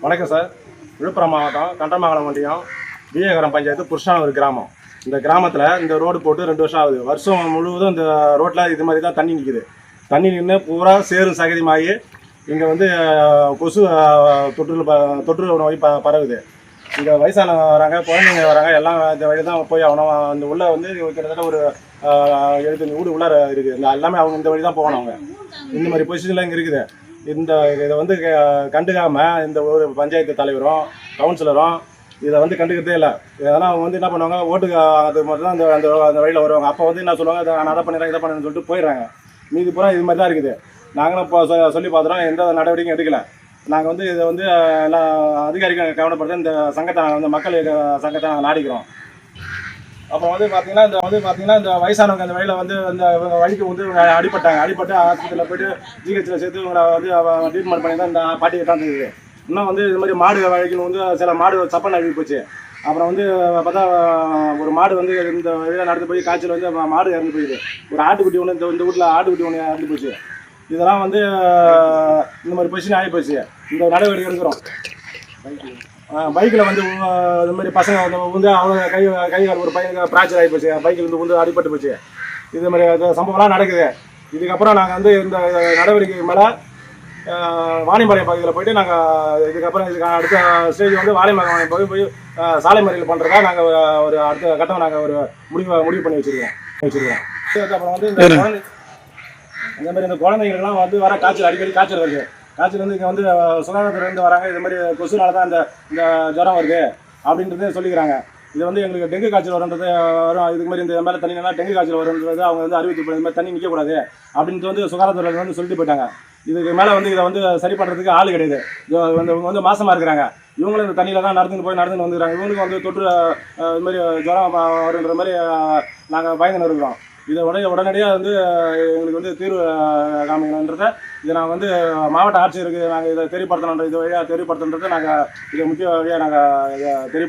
வணக்கம் சார். விழுப்புரம் மாவட்டம் கண்டமங்கலம் ஒன்றியம் விஜயகரம் பஞ்சாயத்து புருஷானூர் கிராமம். இந்த கிராமத்தில் இந்த ரோடு போட்டு ரெண்டு வருஷம் ஆகுது. வருஷம் முழுவதும் இந்த ரோட்டில் இது மாதிரி தான் தண்ணி நிற்கிது தண்ணி நின்று பூரா சேரும் சகதியமாகி இங்கே வந்து கொசு தொற்று ப- தொற்று நோய் ப பரவுது. இங்கே வயசானவங்க வராங்க குழந்தைங்க வராங்க எல்லாம் இந்த வழி தான் போய் ஆகணும் அந்த உள்ள வந்து கிட்டத்தட்ட ஒரு அஹ், எழுபத்தஞ்சு வீடு உள்ளார இருக்குது இந்த எல்லாமே அவங்க இந்த வழி தான் போகணும் அவங்க. இந்த மாதிரி பொசிஷன்லாம் இங்கே இருக்குது. இந்த இதை வந்து க- கண்டுக்காம இந்த ஒரு பஞ்சாயத்து தலைவரும் கவுன்சிலரும் இதை வந்து கண்டுக்கிறதே இல்லை. இதெல்லாம் அவங்க வந்து என்ன பண்ணுவாங்க ஓட்டுக்கு அது மட்டும் தான் அந்த அந்த அந்த வழியில் வருவாங்க. அப்போ வந்து என்ன சொல்லுவாங்க அதை நான் அதை பண்ணிடுறேன் இதை பண்ணுறேன்னு சொல்லிட்டு போயிடுறாங்க. மீதி பூரா இது மாதிரி தான் இருக்குது. நாங்களும் இப்போ சொல்லி பார்த்துறோம் எந்த நடவடிக்கையும் எடுக்கலை. நாங்கள் வந்து இதை வந்து எல்லா அதிகாரிகள் கவனப்படுத்த இந்த சங்கத்தை நாங்கள் வந்து மக்கள் சங்கத்தை நாங்கள் நாடிக்கிறோம். அப்புறம் வந்து பார்த்தீங்கன்னா இந்த வந்து பார்த்தீங்கன்னா இந்த வயசானவங்க அந்த வழியில் வந்து அந்த வழிக்கு வந்து இவங்க அடிபட்டாங்க. அடிபட்டு ஆஸ்பத்திரியில் போயிட்டு ஜிஹெச்சில் சேர்த்து இவங்களை வந்து ட்ரீட்மெண்ட் பண்ணி தான் இந்த பாட்டி தான் இன்னும் வந்து இது மாதிரி மாடு வழிக்கு வந்து சில மாடு சப்பன் அழுகி போச்சு. அப்புறம் வந்து பார்த்தா ஒரு மாடு வந்து இந்த வழியில் நடந்து போய் காய்ச்சல் வந்து மாடு இறந்து போயிடுது. ஒரு ஆட்டுக்குட்டி ஒன்று இந்த இந்த வீட்டில் ஆட்டுக்குட்டி ஒன்று இறந்து போச்சு. இதெல்லாம் வந்து இந்த மாதிரி பொசிஷன் ஆகி போச்சு. இந்த நடவடிக்கை எடுக்கிறோம். பைக்கில் வந்து இது மாதிரி பசங்க வந்து வந்து அவங்க கை கை ஒரு பையனுக்கு ஃப்ராக்சர் ஆகி போச்சு. பைக்கில் இருந்து வந்து அடிபட்டு போச்சு. இது மாதிரி சம்பவம்லாம் நடக்குது. இதுக்கப்புறம் நாங்கள் வந்து இந்த நடவடிக்கை மேலே வாணிபாளையம் பகுதியில் போயிட்டு நாங்கள் இதுக்கப்புறம் இதுக்கு அடுத்த ஸ்டேஜ் வந்து வாணிபாளையம் பகுதி போய் அஹ், சாலை மறியல் பண்ணுறதா நாங்கள் ஒரு அடுத்த கட்டம் நாங்கள் ஒரு முடிவு முடிவு பண்ணி வச்சுருக்கோம். வச்சுருக்கோம். அப்புறம் வந்து இந்த இந்த மாதிரி இந்த குழந்தைங்களுக்குலாம் வந்து வர காய்ச்சல் அடிக்கடி காய்ச்சல் வருது. காய்ச்சல் வந்து இங்கே வந்து சுகாதாரத்துலேருந்து வராங்க. இது மாதிரி கொசுனால தான் இந்த இந்த ஜுரம் வருது அப்படின்றதே சொல்லிக்கிறாங்க. இது வந்து எங்களுக்கு டெங்கு காய்ச்சல் வருன்றது வரும். இதுக்கு மாதிரி இந்த மேலே தண்ணினா டெங்கு காய்ச்சல் வரும்ன்றது அவங்க வந்து அறிவித்து இந்த மாதிரி தண்ணி நிற்கக்கூடாது அப்படின்ட்டு வந்து சுகாதாரத்துறை வந்து சொல்லிட்டு போயிட்டாங்க. இதுக்கு மேலே வந்து இதை வந்து சரி பண்ணுறதுக்கு ஆள் கிடையாது. வந்து இவங்க வந்து மாசமாக இருக்கிறாங்க. இவங்களும் இந்த தண்ணியில் தான் நடந்துன்னு போய் நடந்துன்னு வந்துக்கிறாங்க. இவங்களுக்கு வந்து தொற்று இது மாதிரி ஜுரம் வருன்ற மாதிரி நாங்கள் பயந்துன்னு இருக்கிறோம். இதை உடனே உடனடியாக வந்து எங்களுக்கு வந்து தீர்வு அஹ், காமிக்கணுன்றதை இதை நான் வந்து மாவட்ட ஆட்சியருக்கு நாங்கள் இதை தெரியப்படுத்தணுன்ற இது வழியாக தெரியப்படுத்தணுன்றதை நாங்கள் இதை முக்கிய வழியாக நாங்கள் இதை தெரியப்படுத்தணும்.